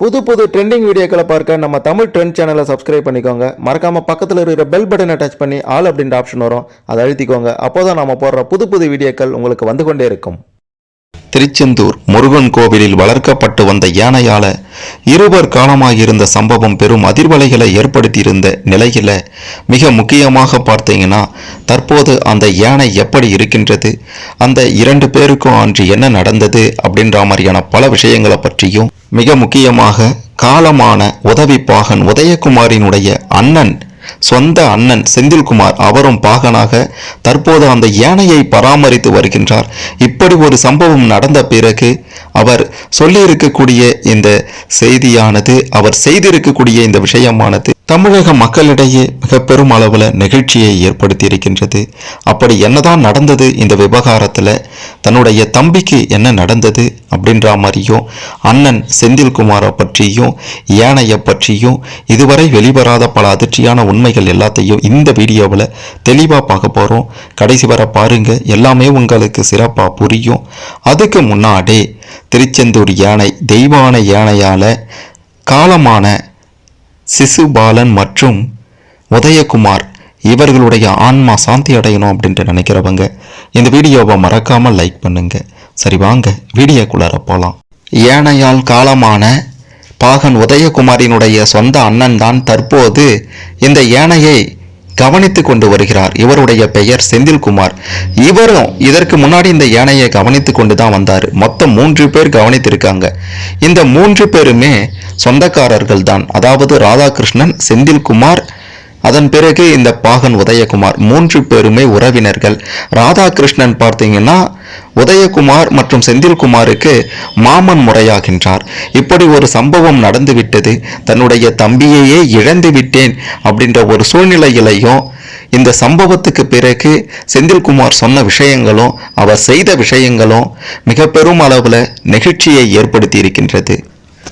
புது புது ட்ரெண்டிங் வீடியோக்களை பார்க்க நம்ம தமிழ் ட்ரெண்ட் சேனலை சப்ஸ்கிரைப் பண்ணிக்கோங்க. மறக்காமல் பக்கத்தில் இருக்கிற பெல் பட்டனை டச் பண்ணி ஆல் அப்படின்ற ஆப்ஷன் வரும். அதை அழுத்திக்கோங்க. அப்போதான் நம்ம போடுற புது புது வீடியோக்கள் உங்களுக்கு வந்து கொண்டே இருக்கும். திருச்செந்தூர் முருகன் கோவிலில் வளர்க்கப்பட்டு வந்த யானையால இருவர் காலமாகியிருந்த சம்பவம் பெரும் அதிர்வலைகளை ஏற்படுத்தியிருந்த நிலையில மிக முக்கியமாக பார்த்தீங்கன்னா தற்போது அந்த யானை எப்படி இருக்கின்றது அந்த இரண்டு பேருக்கும் அன்று என்ன நடந்தது அப்படின்ற மாதிரியான பல விஷயங்களை பற்றியும் மிக முக்கியமாக காலமான உதவி பாகன் உதயகுமாரினுடைய அண்ணன் சொந்த அண்ணன் செந்தில்குமார் அவரும் பாகனாக தற்போது அந்த யானையை பராமரித்து வருகின்றார். இப்படி ஒரு சம்பவம் நடந்த பிறகு அவர் சொல்லியிருக்கக்கூடிய இந்த செய்தியானது அவர் செய்திருக்கக்கூடிய இந்த விஷயமானது தமிழக மக்களிடையே மிக பெரும் அளவில் நெகிழ்ச்சியை ஏற்படுத்தி இருக்கின்றது அப்படி என்னதான் நடந்தது இந்த விவகாரத்தில் தன்னுடைய தம்பிக்கு என்ன நடந்தது அப்படின்ற மாதிரியும் அண்ணன் செந்தில்குமாரை பற்றியும் யானையை பற்றியும் இதுவரை வெளிவராத பல அதிர்ச்சியான உண்மைகள் எல்லாத்தையும் இந்த வீடியோவில் தெளிவாக பார்க்க போகிறோம். கடைசி வர பாருங்க எல்லாமே உங்களுக்கு சிறப்பாக புரியும். அதுக்கு முன்னாடி திருச்செந்தூர் யானை தெய்வான யானையால் காலமான சிசுபாலன் மற்றும் உதயகுமார் இவர்களுடைய ஆன்மா சாந்தி அடையணும் அப்படின்ட்டு நினைக்கிறவங்க இந்த வீடியோவை மறக்காமல் லைக் பண்ணுங்க. சரி வாங்க வீடியோக்குள்ளார போகலாம் ஏனையால் காலமான பாகன் உதயகுமாரினுடைய சொந்த அண்ணன் தான் தற்போது இந்த யானையை கவனித்து கொண்டு வருகிறார். இவருடைய பெயர் செந்தில்குமார். இவரும் இதற்கு முன்னாடி இந்த யானையை கவனித்து கொண்டு தான் வந்தார். மொத்தம் மூன்று பேர் கவனித்திருக்காங்க. இந்த மூன்று பேருமே சொந்தக்காரர்கள் தான் அதாவது ராதாகிருஷ்ணன் செந்தில்குமார் அதன் பிறகு இந்த பாகன் உதயகுமார் மூன்று பேருமே உறவினர்கள். ராதாகிருஷ்ணன் பார்த்தீங்கன்னா உதயகுமார் மற்றும் செந்தில்குமாருக்கு மாமன் முறையாகின்றார். இப்படி ஒரு சம்பவம் நடந்துவிட்டது. தன்னுடைய தம்பியையே இழந்து விட்டேன் அப்படின்ற ஒரு சூழ்நிலையிலையும் இந்த சம்பவத்துக்கு பிறகு செந்தில்குமார் சொன்ன விஷயங்களும் அவர் செய்த விஷயங்களும் மிக பெரும் அளவில் நெகிழ்ச்சியை ஏற்படுத்தி இருக்கின்றது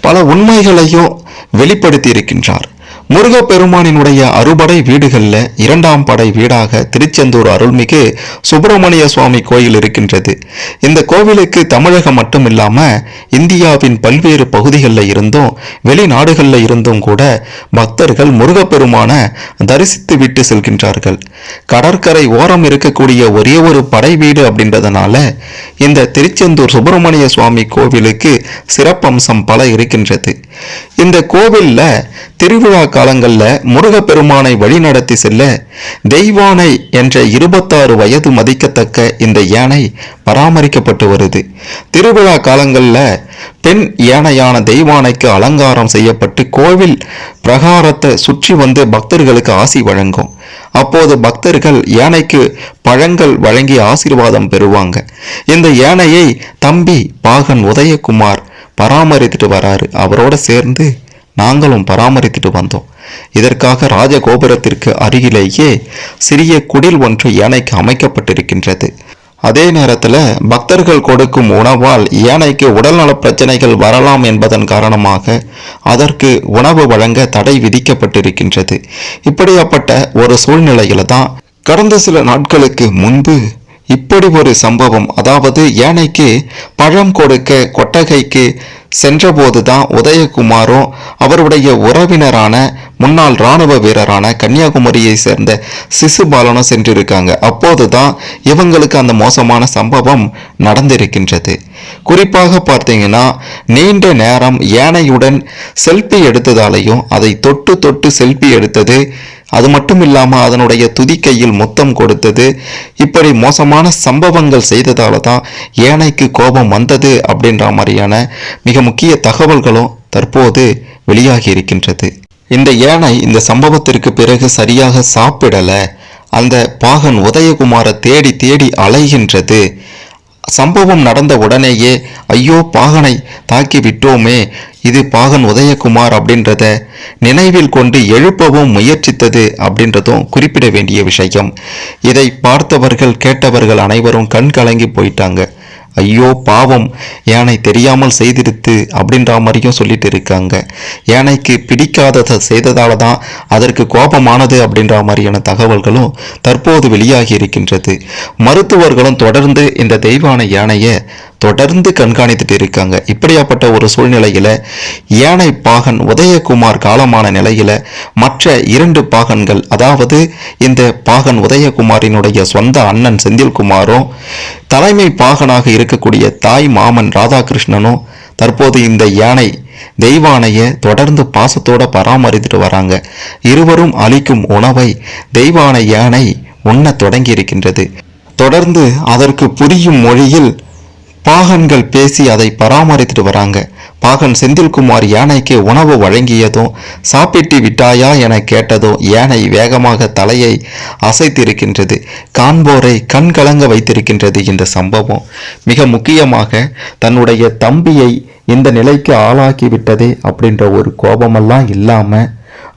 பல உண்மைகளையும் வெளிப்படுத்தி இருக்கின்றார் முருகப்பெருமானினுடைய அறுபடை வீடுகளில் இரண்டாம் படை வீடாக திருச்செந்தூர் அருள்மிகு சுப்பிரமணிய சுவாமி கோயில் இருக்கின்றது. இந்த கோவிலுக்கு தமிழகம் மட்டும் இல்லாம இந்தியாவின் பல்வேறு பகுதிகளில் இருந்தும் வெளிநாடுகளில் இருந்தும் கூட பக்தர்கள் முருகப்பெருமான தரிசித்து விட்டு செல்கின்றார்கள். கடற்கரை ஓரம் இருக்கக்கூடிய ஒரே ஒரு படை வீடு அப்படின்றதுனால இந்த திருச்செந்தூர் சுப்பிரமணிய சுவாமி கோவிலுக்கு சிறப்பம்சம் பல இருக்கின்றது. இந்த கோவில்ல திருவிழா காலங்களில் முருகப்பெருமானை வழிநடத்தி செல்ல தெய்வானை என்ற இருபத்தாறு வயது மதிக்கத்தக்க இந்த யானை பராமரிக்கப்பட்டு வருது. திருவிழா காலங்களில் பெண் யானையான தெய்வானைக்கு அலங்காரம் செய்யப்பட்டு கோவில் பிரகாரத்தை சுற்றி வந்து பக்தர்களுக்கு ஆசி வழங்கும். அப்போது பக்தர்கள் யானைக்கு பழங்கள் வழங்கி ஆசீர்வாதம் பெறுவாங்க. இந்த யானையை தம்பி பாகன் உதயகுமார் பராமரித்துட்டு வராரு. அவரோட சேர்ந்து நாங்களும் பராமரித்துட்டு வந்தோம். இதற்காக ராஜகோபுரத்திற்கு அருகிலேயே சிறிய குடில் ஒன்று யானைக்கு அமைக்கப்பட்டிருக்கின்றது. அதே நேரத்தில் பக்தர்கள் கொடுக்கும் உணவால் யானைக்கு உடல்நல பிரச்சனைகள் வரலாம் என்பதன் காரணமாக அதற்கு உணவு வழங்க தடை விதிக்கப்பட்டிருக்கின்றது. இப்படியாப்பட்ட ஒரு சூழ்நிலையில தான் கடந்த சில நாட்களுக்கு முன்பு இப்படி ஒரு சம்பவம் அதாவது யானைக்கு பழம் கொடுக்க கொட்டகைக்கு சென்றபோதுதான் உதயகுமாரும் அவருடைய உறவினரான முன்னாள் இராணுவ வீரரான கன்னியாகுமரியை சேர்ந்த சிசுபாலனும் சென்றிருக்காங்க. அப்போதுதான் இவங்களுக்கு அந்த மோசமான சம்பவம் நடந்திருக்கின்றது. குறிப்பாக பார்த்தீங்கன்னா நீண்ட நேரம் யானையுடன் செல்ஃபி எடுத்ததாலையும் அதை தொட்டு தொட்டு செல்ஃபி எடுத்தது அது மட்டும் இல்லாமல் அதனுடைய துதிக்கையில் முத்தம் கொடுத்தது இப்படி மோசமான சம்பவங்கள் செய்ததால தான் யானைக்கு கோபம் வந்தது அப்படின்ற மாதிரியான மிக முக்கிய தகவல்களும் தற்போது வெளியாகி இருக்கின்றது. இந்த யானை இந்த சம்பவத்திற்கு பிறகு சரியாக சாப்பிடல. அந்த பாகன் உதயகுமாரை தேடி தேடி அலைகின்றது. சம்பவம் நடந்த உடனேயே ஐயோ பாகனை தாக்கி விட்டோமே இது பாகன் உதயகுமார் அப்படின்றத நினைவில் கொண்டு எழுப்பவும் முயற்சித்தது அப்படின்றதும் குறிப்பிட வேண்டிய விஷயம். இதை பார்த்தவர்கள் கேட்டவர்கள் அனைவரும் கண் கலங்கி போயிட்டாங்க. ஐயோ பாவம். யானை தெரியாமல் செய்திருத்து அப்படின்ற மாதிரியும் சொல்லிட்டு இருக்காங்க. யானைக்கு பிடிக்காததை செய்ததால தான் அதற்கு கோபமானது அப்படின்ற மாதிரியான தகவல்களும் தற்போது வெளியாகி இருக்கின்றது. மருத்துவர்களும் தொடர்ந்து இந்த தெய்வான யானையை தொடர்ந்து கண்காணித்துட்டு இருக்காங்க. இப்படியாப்பட்ட ஒரு சூழ்நிலையில யானை பாகன் உதயகுமார் காலமான நிலையில மற்ற இரண்டு பாகன்கள் அதாவது இந்த பாகன் உதயகுமாரினுடைய சொந்த அண்ணன் செந்தில்குமாரும் தலைமை பாகனாக இருக்கக்கூடிய தாய் மாமன் ராதாகிருஷ்ணனும் தற்போது இந்த யானை தெய்வானைய தொடர்ந்து பாசத்தோட பராமரித்துட்டு வராங்க. இருவரும் அளிக்கும் உணவை தெய்வானை யானை உண்ண தொடங்கி இருக்கின்றது தொடர்ந்து அதற்கு புரியும் மொழியில் பாகன்கள் பேசி அதை பராமரித்துட்டு வராங்க. பாகன் செந்தில்குமார் யானைக்கு உணவு வழங்கியதும் சாப்பிட்டு விட்டாயா? என கேட்டதும் யானை வேகமாக தலையை அசைத்திருக்கின்றது. காண்போரை கண் கலங்க வைத்திருக்கின்றது இந்த சம்பவம் மிக முக்கியமாக தன்னுடைய தம்பியை இந்த நிலைக்கு ஆளாக்கி விட்டதே அப்படின்ற ஒரு கோபமெல்லாம் இல்லாமல்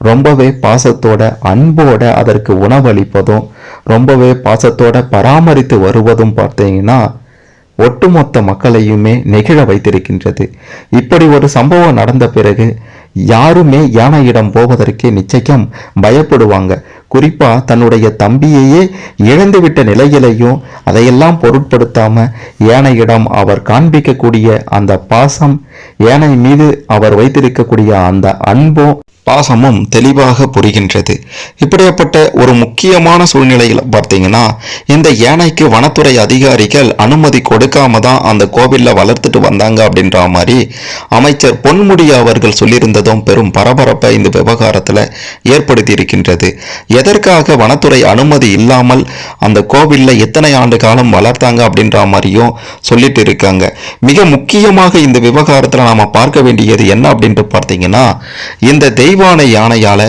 ரொம்பவே பாசத்தோட அன்போட அதற்கு உணவளிப்பதும் ரொம்பவே பாசத்தோட பராமரித்து வருவதும் பார்த்தீங்கன்னா ஒட்டுமொத்த மக்களையுமே நெகிழ வைத்திருக்கின்றது. இப்படி ஒரு சம்பவம் நடந்த பிறகு யாருமே யானையிடம் போவதற்கே நிச்சயம் பயப்படுவாங்க. குறிப்பா தன்னுடைய தம்பியையே இழந்துவிட்ட நிலையிலையும் அதையெல்லாம் பொருட்படுத்தாம யானையிடம் அவர் காண்பிக்கக்கூடிய அந்த பாசம் யானை மீது அவர் வைத்திருக்கக்கூடிய அந்த அன்பும் பாசமும் தெளிவாக புரிகின்றது. இப்படியாப்பட்ட ஒரு முக்கியமான சூழ்நிலையில் பார்த்தீங்கன்னா இந்த யானைக்கு வனத்துறை அதிகாரிகள் அனுமதி கொடுக்காம தான் அந்த கோவில்ல வளர்த்துட்டு வந்தாங்க அப்படின்ற மாதிரி அமைச்சர் பொன்முடி அவர்கள் சொல்லியிருந்ததும் பெரும் பரபரப்பை இந்த விவகாரத்தில் ஏற்படுத்தி இருக்கின்றது எதற்காக வனத்துறை அனுமதி இல்லாமல் அந்த கோவில்ல எத்தனை ஆண்டு காலம் வளர்த்தாங்க அப்படின்ற மாதிரியும் சொல்லிட்டு இருக்காங்க. மிக முக்கியமாக இந்த விவகாரத்தில் நாம பார்க்க வேண்டியது என்ன அப்படின்ட்டு பார்த்தீங்கன்னா இந்த தெய்வானை யானையால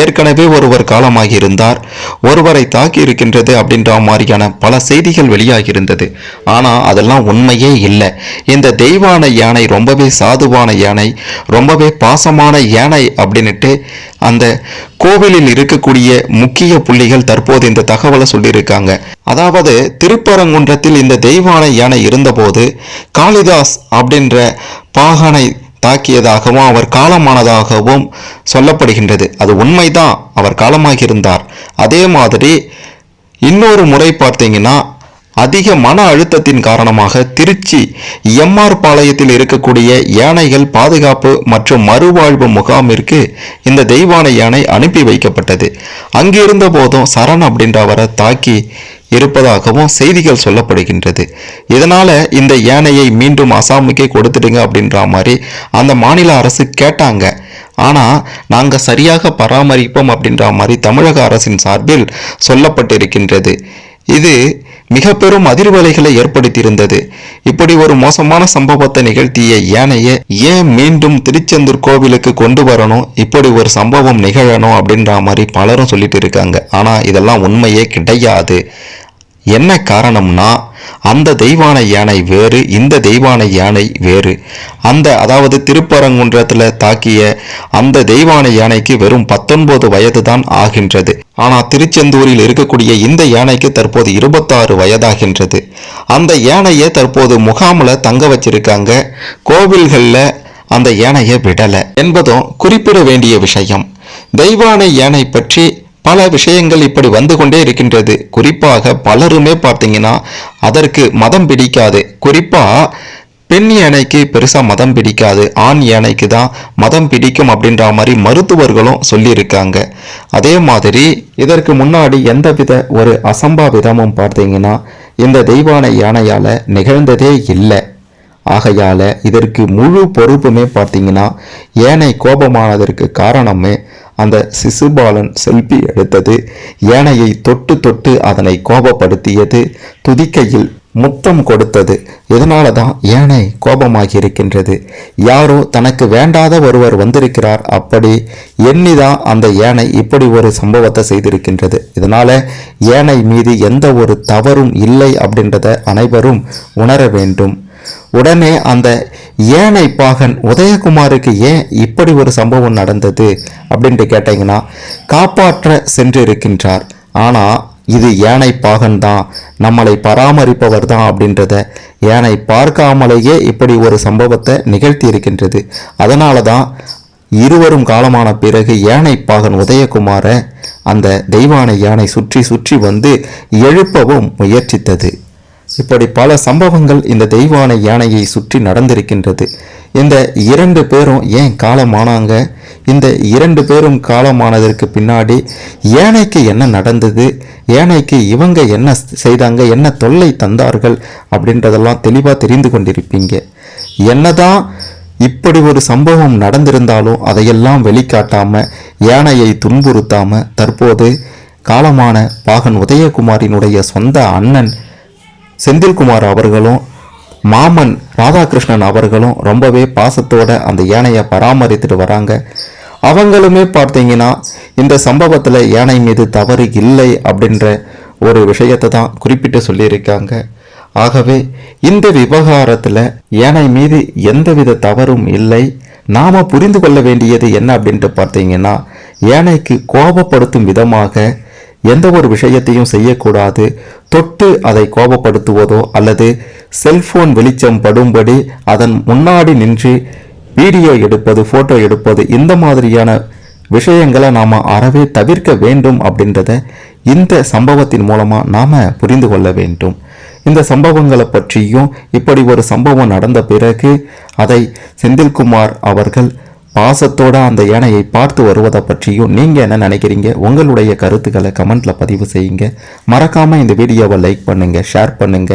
ஏற்கனவே ஒருவர் காலமாகி இருந்தார் ஒருவரை தாக்கி இருக்கின்றது அப்படின்ற மாதிரியான பல செய்திகள் வெளியாகி இருந்தது ஆனா அதெல்லாம் உண்மையே இல்லை. இந்த தெய்வான யானை ரொம்பவே சாதுவான யானை ரொம்பவே பாசமான யானை அப்படின்னுட்டு அந்த கோவிலில் இருக்கக்கூடிய முக்கிய புள்ளிகள் தற்போது இந்த தகவலை சொல்லியிருக்காங்க. அதாவது திருப்பரங்குன்றத்தில் இந்த தெய்வான யானை இருந்தபோது காளிதாஸ் அப்படின்ற பாகனை தாக்கியதாகவும் அவர் காலமானதாகவும் சொல்லப்படுகின்றது. அது உண்மைதான் அவர் காலமாகியிருந்தார். அதே மாதிரி இன்னொரு முறை பார்த்தீங்கன்னா அதிக மன அழுத்தத்தின் காரணமாக திருச்சி எம்ஆர் பாளையத்தில் இருக்கக்கூடிய யானைகள் பாதுகாப்பு மற்றும் மறுவாழ்வு முகாமிற்கு இந்த தெய்வான யானை அனுப்பி வைக்கப்பட்டது. அங்கிருந்த போதும் சரண் அப்படின்றவரை தாக்கி இருப்பதாகவும் செய்திகள் சொல்லப்படுகின்றது. இதனால இந்த யானையை மீண்டும் அசாமுக்கே கொடுத்துடுங்க அப்படின்ற மாதிரி அந்த மாநில அரசு கேட்டாங்க. ஆனால் நாங்கள் சரியாக பராமரிப்போம் அப்படின்ற மாதிரி தமிழக அரசின் சார்பில் சொல்லப்பட்டிருக்கின்றது. இது மிக பெரும் அதிர்வலைகளை ஏற்படுத்தியிருந்தது. இப்படி ஒரு மோசமான சம்பவத்தை நிகழ்த்திய யானையை ஏன் மீண்டும் திருச்செந்தூர் கோவிலுக்கு கொண்டு வரணும்? இப்படி ஒரு சம்பவம் நிகழணும் அப்படின்ற மாதிரி பலரும் சொல்லிட்டு இருக்காங்க. ஆனால் இதெல்லாம் உண்மையே கிடையாது. என்ன காரணம்னா அந்த தெய்வான யானை வேறு இந்த தெய்வான யானை வேறு. அந்த அதாவது திருப்பரங்குன்றத்தில் தாக்கிய அந்த தெய்வான யானைக்கு வெறும் பத்தொன்பது வயது தான் ஆகின்றது. ஆனால் திருச்செந்தூரில் இருக்கக்கூடிய இந்த யானைக்கு தற்போது இருபத்தாறு வயதாகின்றது. அந்த யானையை தற்போது முகாமில் தங்க வச்சிருக்காங்க. கோவில்களில் அந்த யானையை விடலை என்பதும் குறிப்பிட வேண்டிய விஷயம். தெய்வானை யானை பற்றி பல விஷயங்கள் இப்படி வந்து கொண்டே இருக்கின்றது. குறிப்பாக பலருமே பார்த்தீங்கன்னா அதற்கு மதம் பிடிக்காது. குறிப்பாக பெண் யானைக்கு பெருசாக மதம் பிடிக்காது. ஆண் யானைக்கு தான் மதம் பிடிக்கும் அப்படின்ற மாதிரி மருத்துவர்களும் சொல்லியிருக்காங்க. அதே மாதிரி இதற்கு முன்னாடி எந்தவித ஒரு அசம்பாவிதமும் பார்த்தீங்கன்னா இந்த தெய்வானை யானையால் நிகழ்ந்ததே இல்லை. ஆகையால் இதற்கு முழு பொறுப்புமே பார்த்தீங்கன்னா ஏனை கோபமானதற்கு காரணமே அந்த சிசுபாலன் செல்ஃபி எடுத்தது. ஏனையை தொட்டு தொட்டு அதனை கோபப்படுத்தியது. துதிக்கையில் முத்தம் கொடுத்தது. இதனால தான் ஏனை கோபமாகி இருக்கின்றது யாரோ தனக்கு வேண்டாத ஒருவர் வந்திருக்கிறார். அப்படி எண்ணிதான் அந்த ஏனை இப்படி ஒரு சம்பவத்தை செய்திருக்கின்றது. இதனால ஏனை மீது எந்த ஒரு தவறும் இல்லை அப்படின்றத அனைவரும் உணர வேண்டும். உடனே அந்த ஏனை பாகன் உதயகுமாருக்கு ஏன் இப்படி ஒரு சம்பவம் நடந்தது அப்படின்ட்டு கேட்டீங்கன்னா காப்பாற்ற சென்றிருக்கின்றார். ஆனால் ஆனா இது ஏனை பாகன் தான் நம்மளை பராமரிப்பவர் தான் அப்படின்றத ஏனை பார்க்காமலேயே இப்படி ஒரு சம்பவத்தை நிகழ்த்தி இருக்கின்றது அதனால தான் இருவரும் காலமான பிறகு யானை பாகன் உதயகுமாரை அந்த தெய்வானை யானை சுற்றி சுற்றி வந்து எழுப்பவும் முயற்சித்தது. இப்படி பல சம்பவங்கள் இந்த தெய்வான யானையை சுற்றி நடந்திருக்கின்றது. இந்த இரண்டு பேரும் ஏன் காலமானாங்க? இந்த இரண்டு பேரும் காலமானதற்கு பின்னாடி யானைக்கு என்ன நடந்தது? யானைக்கு இவங்க என்ன செய்தாங்க? என்ன தொல்லை தந்தார்கள்? அப்படின்றதெல்லாம் தெளிவாக தெரிந்து கொண்டிருப்பீங்க. என்னதான் இப்படி ஒரு சம்பவம் நடந்திருந்தாலும் அதையெல்லாம் வெளிக்காட்டாம யானையை துன்புறுத்தாம தற்போது காலமான பாகன் உதயகுமாரினுடைய சொந்த அண்ணன் செந்தில்குமார் அவர்களும் மாமன் ராதாகிருஷ்ணன் அவர்களும் ரொம்பவே பாசத்தோட அந்த யானையை பராமரித்துட்டு வராங்க. அவங்களுமே பார்த்தீங்கன்னா இந்த சம்பவத்தில் யானை மீது தவறு இல்லை அப்படின்ற ஒரு விஷயத்தை தான் குறிப்பிட்டு சொல்லியிருக்காங்க. ஆகவே இந்த விவகாரத்தில் யானை மீது எந்தவித தவறும் இல்லை நாம் புரிந்து கொள்ள வேண்டியது என்ன அப்படின்ட்டு பார்த்தீங்கன்னா யானைக்கு கோபப்படுத்தும் விதமாக எந்த ஒரு விஷயத்தையும் செய்யக்கூடாது. தொட்டு அதை கோபப்படுத்துவதோ அல்லது செல்போன் வெளிச்சம் படும்படி அதன் முன்னாடி நின்று வீடியோ எடுப்பது ஃபோட்டோ எடுப்பது இந்த மாதிரியான விஷயங்களை நாம் அறவே தவிர்க்க வேண்டும் அப்படின்றத இந்த சம்பவத்தின் மூலமாக நாம் புரிந்து கொள்ள வேண்டும். இந்த சம்பவங்களை பற்றியும் இப்படி ஒரு சம்பவம் நடந்த பிறகு அதை செந்தில்குமார் அவர்கள் பாசத்தோட அந்த யானையை பார்த்து வருவதை பற்றியும் நீங்கள் என்ன நினைக்கிறீங்க? உங்களுடைய கருத்துக்களை கமெண்ட்ல பதிவு செய்யுங்க. மறக்காமல் இந்த வீடியோவை லைக் பண்ணுங்க ஷேர் பண்ணுங்க.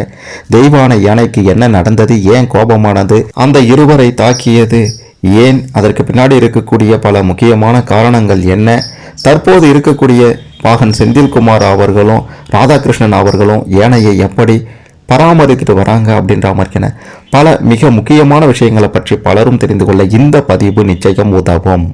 தெய்வான யானைக்கு என்ன நடந்தது ஏன் கோபமானது அந்த இருவரை தாக்கியது ஏன்? அதற்கு பின்னாடி இருக்கக்கூடிய பல முக்கியமான காரணங்கள் என்ன? தற்போது இருக்கக்கூடிய பாகன் செந்தில்குமார் அவர்களும் ராதாகிருஷ்ணன் அவர்களும் யானையை எப்படி பராமரித்துட்டு வராங்க அப்படின்ற மாதிரியான பல மிக முக்கியமான விஷயங்களை பற்றி பலரும் தெரிந்து கொள்ள இந்த பதிவு நிச்சயம் உதவும்.